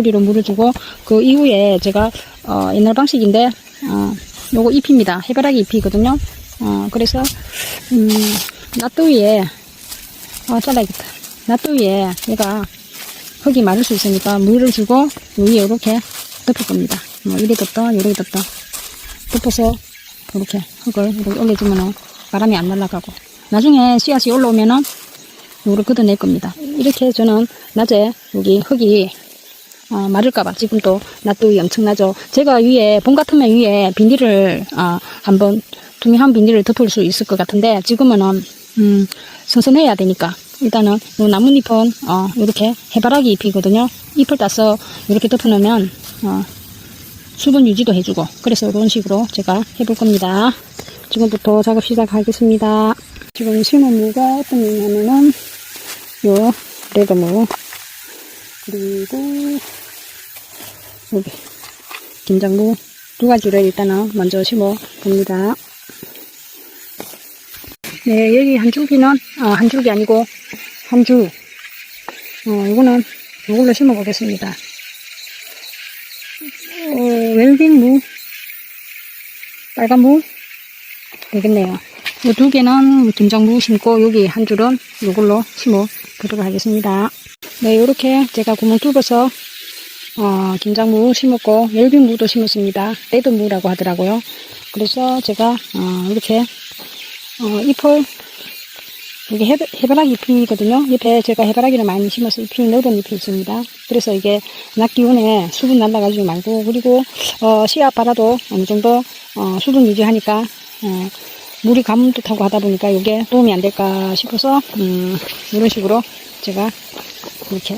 소리로 물어주고 그 이후에 제가 어, 옛날 방식인데 어, 요거 잎입니다. 해바라기 잎이거든요. 어, 그래서 음, 낫두위에 어, 잘라야겠다. 낫두위에 얘가 흙이 마를 수 있으니까 물을 주고 위에 이렇게 덮을 겁니다. 뭐 이래 덮다 이렇게 덮다 덮어서 이렇게 흙을 이렇게 올려주면은 바람이 안 날아가고 나중에 씨앗이 올라오면은 물을 걷어낼 겁니다. 이렇게 저는 낮에 여기 흙이 어, 마를까봐 지금 또 낫두이 엄청나죠. 제가 위에 봄 같으면 위에 비닐을 어, 한번 투명한 비닐을 덮을 수 있을 것 같은데 지금은 음, 선선해야 되니까 일단은 요 나뭇잎은 어, 이렇게 해바라기 잎이거든요. 잎을 따서 이렇게 덮어놓으면 어, 수분 유지도 해주고 그래서 이런 식으로 제가 해볼 겁니다. 지금부터 작업 시작하겠습니다. 지금 심은 무가 어떤 무냐면은 요 레드무 그리고 여기 김장무 두 가지를 일단은 먼저 심어 봅니다. 네, 여기 한 줄기는 어, 한 줄기 아니고 한 줄. 어, 이거는 이걸로 심어 보겠습니다. 어, 웰빙무, 빨간무 되겠네요. 이 두 개는 김장무 심고 여기 한 줄은 이걸로 심어 보도록 하겠습니다. 네, 이렇게 제가 구멍 뚫어서 어, 김장무 심었고 웰빙무도 심었습니다. 레드무라고 하더라고요. 그래서 제가 어, 이렇게 어, 잎을 이게 해, 해바라기 잎이거든요. 옆에 제가 해바라기를 많이 심어서 잎이 넓은 잎이 있습니다. 그래서 이게 낮 기온에 수분 날라가지 말고 그리고 어, 씨앗 발아도 어느 정도 어, 수분 유지하니까 어, 물이 가뭄도 타고 하다 보니까 이게 도움이 안 될까 싶어서 음, 이런 식으로 제가 이렇게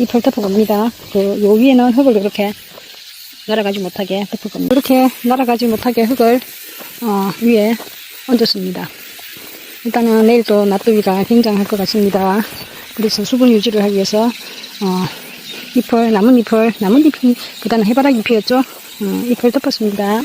잎을 덮어봅니다. 그, 요 위에는 흙을 이렇게 날아가지 못하게 덮을 겁니다. 이렇게 날아가지 못하게 흙을 어, 위에 얹었습니다. 일단은 내일 또 낫두비가 굉장할 것 같습니다. 그래서 수분 유지를 하기 위해서 어, 잎을 나뭇잎을 나뭇잎보다는 해바라기 잎이었죠. 어, 잎을 덮었습니다.